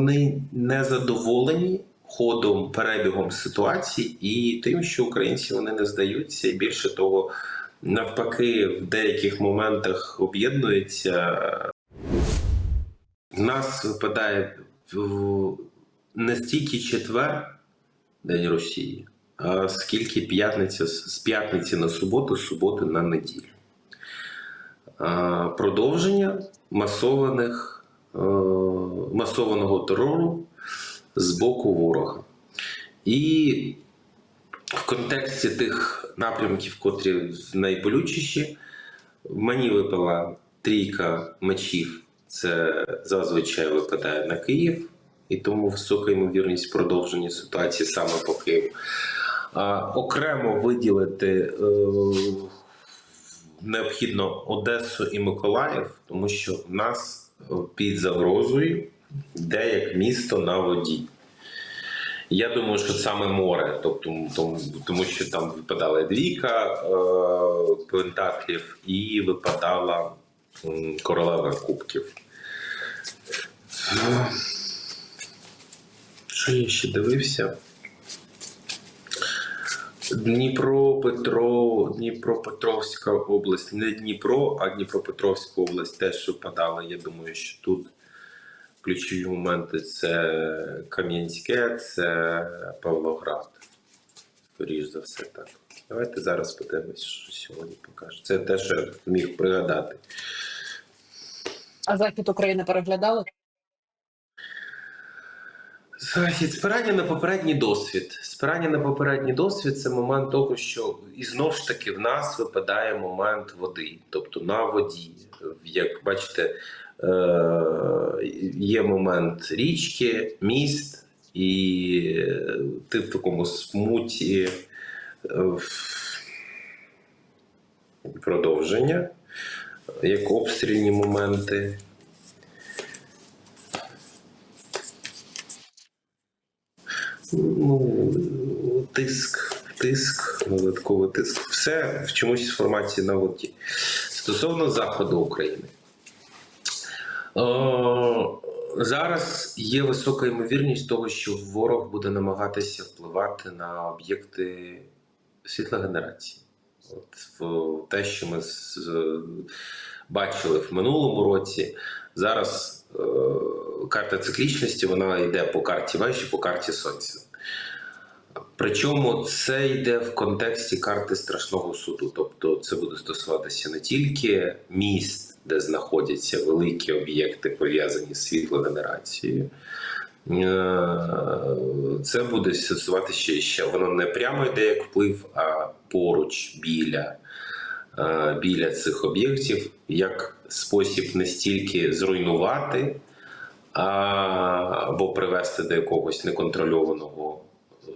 вони не задоволені ходом, перебігом ситуації і тим, що українці вони не здаються, і більше того, навпаки, в деяких моментах об'єднуються. Нас випадає в- не стільки четвер, День Росії, а скільки п'ятниця з п'ятниці на суботу, з суботи на неділю. Продовження масованих, масованого терору з боку ворога. І в контексті тих напрямків, котрі найболючіші, мені випала трійка мечів. Це зазвичай випадає на Київ, і тому висока ймовірність продовження ситуації саме по Києву. А, окремо виділити е, необхідно Одесу і Миколаїв, тому що в нас е, під загрозою йде як місто на воді. Я думаю, що саме море, тобто тому, тому що там випадала двійка е, пентаклів і випадала м, королева кубків. Е, Що я ще дивився? Дніпро, Петро, Дніпропетровська область, не Дніпро, а Дніпропетровська область теж випадала. Я думаю, що тут ключові моменти це Кам'янське, це Павлоград. Скоріш за все так. Давайте зараз подивимось, що сьогодні покаже. Це те, що я міг пригадати. А захід України переглядали? Спирання на попередній досвід. Спирання на попередній досвід це момент того, що і знов ж таки в нас випадає момент води, тобто на воді. Як бачите, е- є момент річки, міст, і ти в такому смуті е, продовження, як обстрільні моменти. Ну, тиск, тиск, додатковий тиск. Все в чомусь з формації на воді. Стосовно заходу України. О, зараз є висока ймовірність того, що ворог буде намагатися впливати на об'єкти світлогенерації. От в те, що ми з, бачили в минулому році, зараз е, карта циклічності вона йде по карті вежі, по карті сонця. Причому це йде в контексті карти страшного суду. Тобто це буде стосуватися не тільки міст, де знаходяться великі об'єкти, пов'язані з світлогенерацією. Е, Це буде стосуватися ще, воно не прямо йде як вплив, а поруч біля, е, біля цих об'єктів, як спосіб не стільки зруйнувати або привести до якогось неконтрольованого е,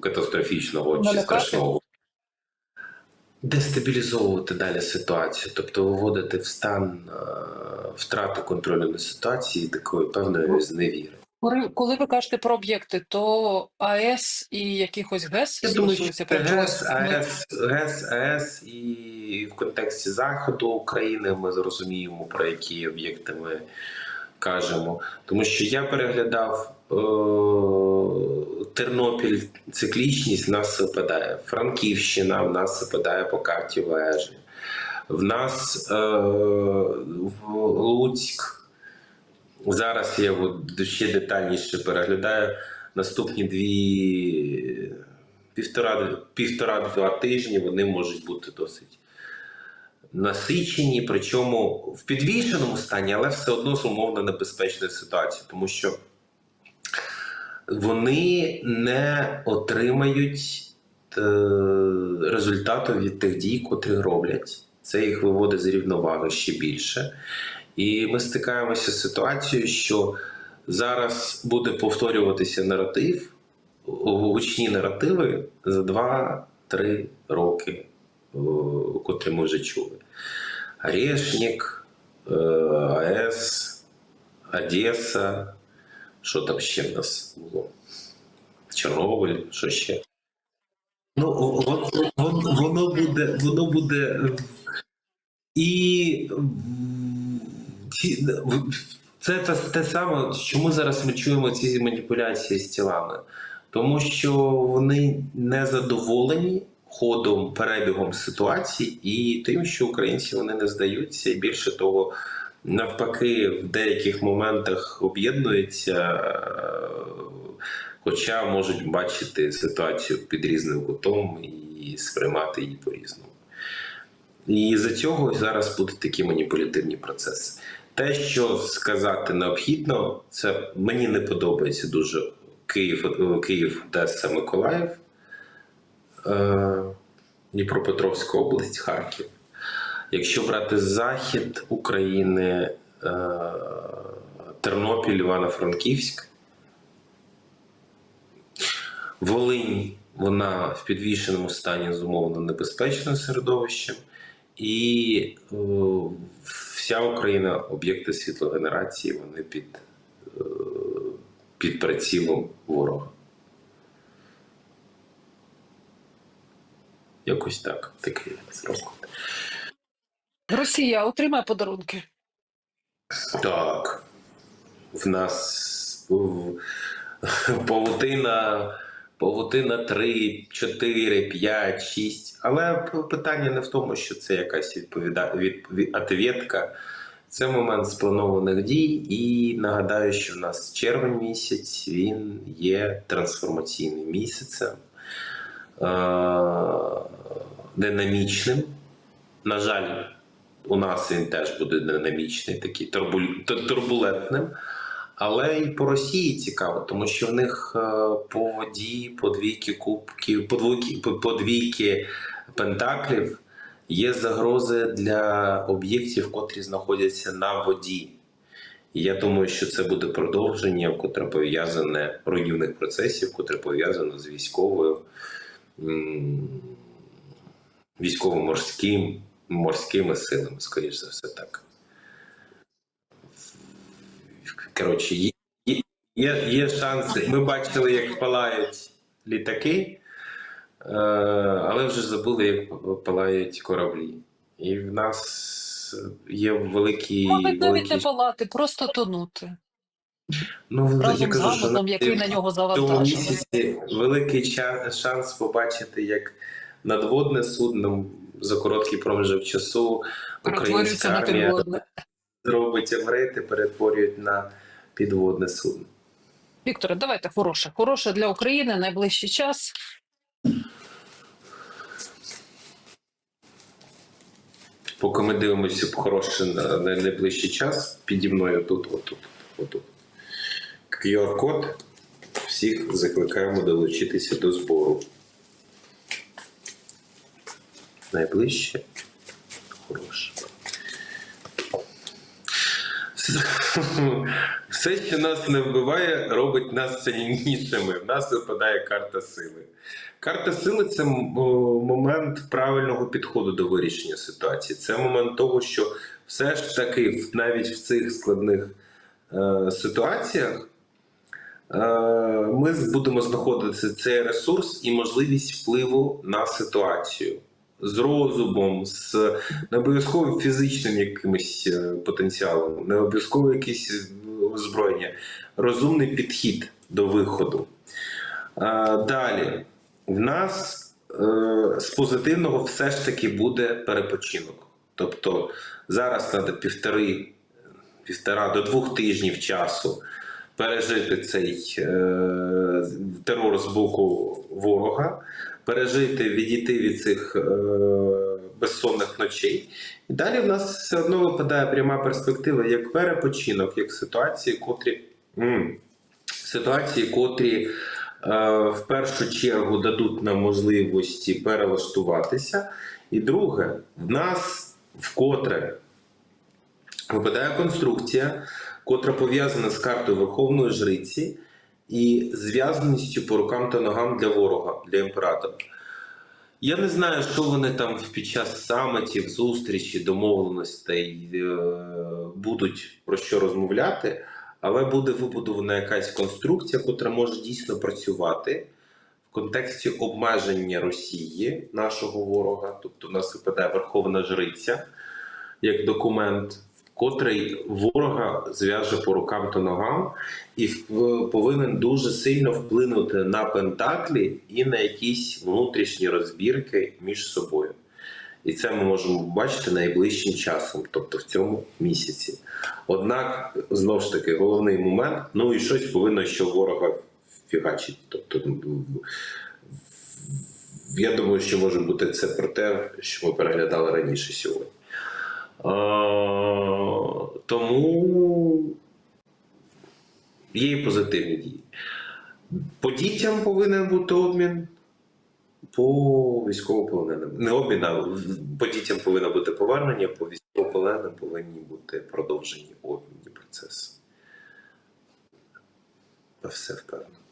катастрофічного чи страшного. Дестабілізовувати далі ситуацію, тобто виводити в стан е, втрати контролю над ситуацією такої певної зневіри. Коли, коли ви кажете про об'єкти, то АЕС і якихось ГЕС Я думаю, що це ГЕС, АЕС, ГЕС, АЕС і в контексті заходу України ми зрозуміємо, про які об'єкти ми кажемо. Тому що я переглядав е- Тернопіль, циклічність в нас випадає. Франківщина в нас випадає по карті вежі. В нас е- в Луцьк. Зараз я от ще детальніше переглядаю наступні дві півтора, півтора-два тижні вони можуть бути досить насичені, причому в підвішеному стані, але все одно з умовно небезпечною ситуацією, тому що вони не отримають е, результату від тих дій, котрі роблять. Це їх виводить з рівноваги ще більше. І ми стикаємося з ситуацією, що зараз буде повторюватися наратив, гучні наративи за 2-3 роки, котрі ми вже чули. Орешник, е, АЕС, Одеса, що там ще в нас було? Чорнобиль, що ще? Ну, о- о- о- воно буде, воно буде е, і Це те, те саме, чому зараз ми чуємо ці маніпуляції з тілами? Тому що вони не задоволені ходом, перебігом ситуації і тим, що українці вони не здаються, і більше того, навпаки, в деяких моментах об'єднуються, е, хоча можуть бачити ситуацію під різним кутом і сприймати її по-різному. І за цього зараз будуть такі маніпулятивні процеси. Те, що сказати необхідно, це мені не подобається дуже Київ, Київ, Одеса, Миколаїв, Дніпропетровська область, Харків. Якщо брати захід України, е, Тернопіль, Івано-Франківськ, Волинь, вона в підвішеному стані зумовлено небезпечним середовищем. І е, вся Україна, об'єкти світлогенерації, вони під, е, під прицілом ворога. Якось так, такий розклад. Росія отримає подарунки. Так. В нас павутина, павутина 3, 4, 5, 6. Але питання не в тому, що це якась відповіда... від... від... ответка. Це момент спланованих дій, і нагадаю, що в нас червень місяць він є трансформаційним місяцем, динамічним. На жаль, у нас він теж буде динамічний, такий турбулентним. Але і по Росії цікаво, тому що в них е, по воді, по двійки кубків, по двійки, по, двійки пентаклів є загрози для об'єктів, котрі знаходяться на воді. І я думаю, що це буде продовження, котре пов'язане руйнівних процесів, котре пов'язане з військовою військово-морським морськими силами, скоріш за все так. Коротше, є, є, є, шанси. Ми бачили, як палають літаки, е, але вже забули, як палають кораблі. І в нас є великі. Можуть навіть великі... не палати, просто тонути. Ну, Разом з гамузом, який на нього завантажений. місяці великий шанс побачити, як надводне судно за короткий проміжок часу українська армія підводне. робить еврейти, перетворюють на підводне судно. Вікторе, давайте хороше. Хороше для України найближчий час. Поки ми дивимося хороше на найближчий час, піді мною тут, отут, отут. QR-код. Всіх закликаємо долучитися до збору. Найближче хороше. Все, що нас не вбиває, робить нас сильнішими. В нас випадає карта сили. Карта сили це момент правильного підходу до вирішення ситуації. Це момент того, що все ж таки, навіть в цих складних е, ситуаціях, ми будемо знаходити цей ресурс і можливість впливу на ситуацію. З розумом, з не обов'язково фізичним якимось е, потенціалом, не обов'язково якесь е, озброєння, розумний підхід до виходу. Е, Далі, в нас е, з позитивного все ж таки буде перепочинок. Тобто зараз треба півтори, півтора до двох тижнів часу пережити цей е, терор з боку ворога, пережити, відійти від цих е, безсонних ночей. І далі в нас все одно випадає пряма перспектива як перепочинок, як ситуації, котрі. м, Ситуації, котрі е, в першу чергу дадуть нам можливості перелаштуватися. І друге, в нас вкотре випадає конструкція, котра пов'язана з картою Верховної Жриці і зв'язаністю по рукам та ногам для ворога, для імператора. Я не знаю, що вони там під час самітів, зустрічі, домовленостей е, будуть про що розмовляти, але буде вибудована якась конструкція, котра може дійсно працювати в контексті обмеження Росії, нашого ворога. Тобто, в нас випадає Верховна Жриця як документ, котрий ворога зв'яже по рукам та ногам і повинен дуже сильно вплинути на пентаклі і на якісь внутрішні розбірки між собою. І це ми можемо бачити найближчим часом, тобто в цьому місяці. Однак, знову ж таки, головний момент: ну і щось повинно ще ворога фігачить. Тобто, я думаю, що може бути це про те, що ми переглядали раніше сьогодні. Тому є і позитивні дії. По дітям повинен бути обмін. По військовополоненим. Не обмін, а по дітям повинно бути повернення, по військовополоненим повинні бути продовжені обмінні процеси. Все впевнено.